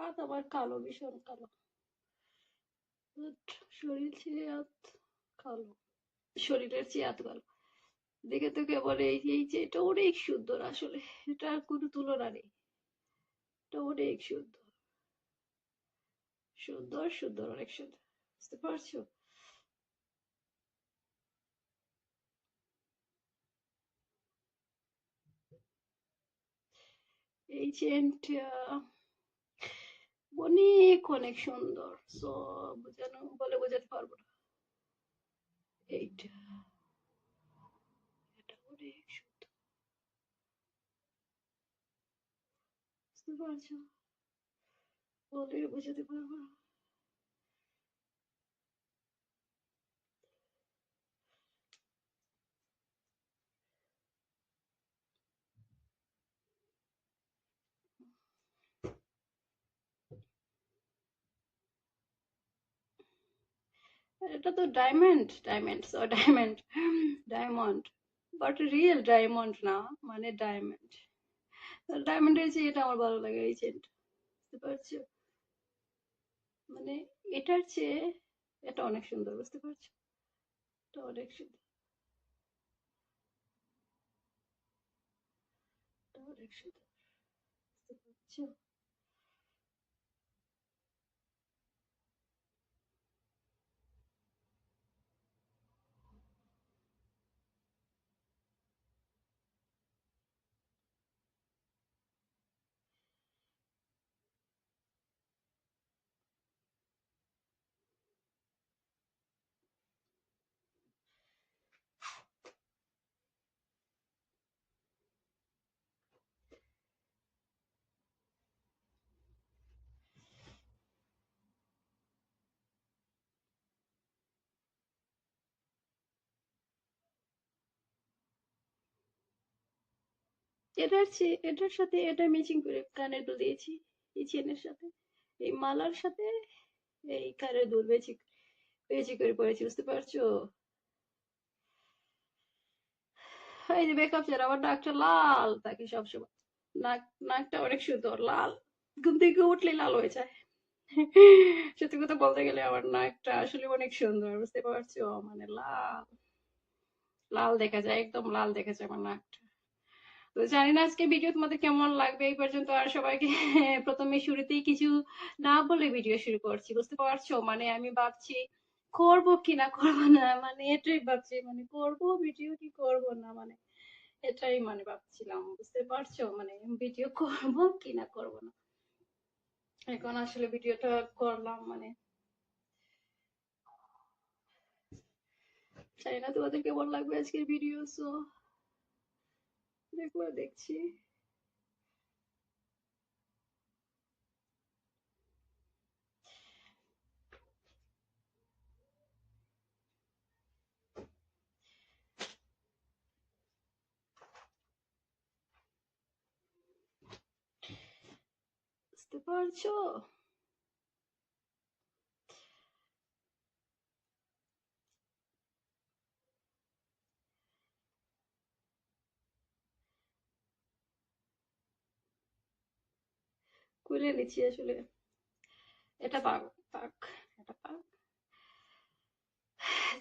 হাত আমার কালো, ভীষণ কালো। শরীর চেয়ে হাত কালো। শরীরের চেয়ে হাত কালো। দেখে তো কেবল এই যে এটা অনেক সুন্দর আসলে। এটার কোনো তুলনা নেই। এটা অনেক সুন্দর। সুন্দর সুন্দর, অনেক সুন্দর। বুঝতে পারছ? এই চেনটা অনেক সুন্দর। সো বোঝানো বলে বোঝাতে পারব না। এইটা। এটা অনেক সুন্দর। বুঝতে পারছ? বলে বোঝাতে পারব না। এটা তো diamond diamond so diamond diamond but real diamond না মানে ডায়মন্ড ডায়মন্ডের চেয়ে এটা আমার ভালো লাগে, এই চেনটা বুঝতে পারছ? মানে এটার চেয়ে এটা অনেক সুন্দর, বুঝতে পারছ? এটা অনেক সুন্দর। অনেক সুন্দর, বুঝতে পারছ? এটার এটার সাথে এটা ম্যাচিং করে কানের দুল দিয়েছি, এই চেনের সাথে। এই মালার সাথে এই কানের দুল ম্যাচিং ম্যাচিং করে পরেছি বুঝতে পারছ? এই যে মেকআপ ছাড়া আমার নাকটা লাল থাকে সবসময়, নাক, নাকটা অনেক সুন্দর, লাল। ঘুম থেকে উঠলে লাল হয়ে যায়। সত্যি কথা বলতে গেলে আমার নাকটা আসলে অনেক সুন্দর, বুঝতে পারছ? মানে লাল লাল দেখা যায়, একদম লাল দেখা যায় আমার নাকটা। তো জানি না আজকে ভিডিও তোমাদের কেমন লাগবে, এই পর্যন্ত আর সবাইকে প্রথমে শুরুতেই কিছু না বলে ভিডিও শুরু করছি, বুঝতে পারছ? মানে আমি ভাবছি, করব কি না করব না? মানে এটাই ভাবছি মানে করব ভিডিও কি করব না? মানে এটাই মানে ভাবছিলাম, বুঝতে পারছ? মানে ভিডিও করব কি না করব না? এখন আসলে ভিডিওটা করলাম মানে জানি না তোমাদের কেমন লাগবে আজকের ভিডিও সো দেখব দেখছি বুঝতে পারছ খুলে নিচ্ছি আসলে। এটা পাক পাক, এটা পাক।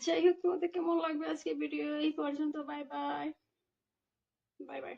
যাই হোক, তোমাদের কেমন লাগবে আজকে ভিডিও এই পর্যন্ত বাই বাই বাই বাই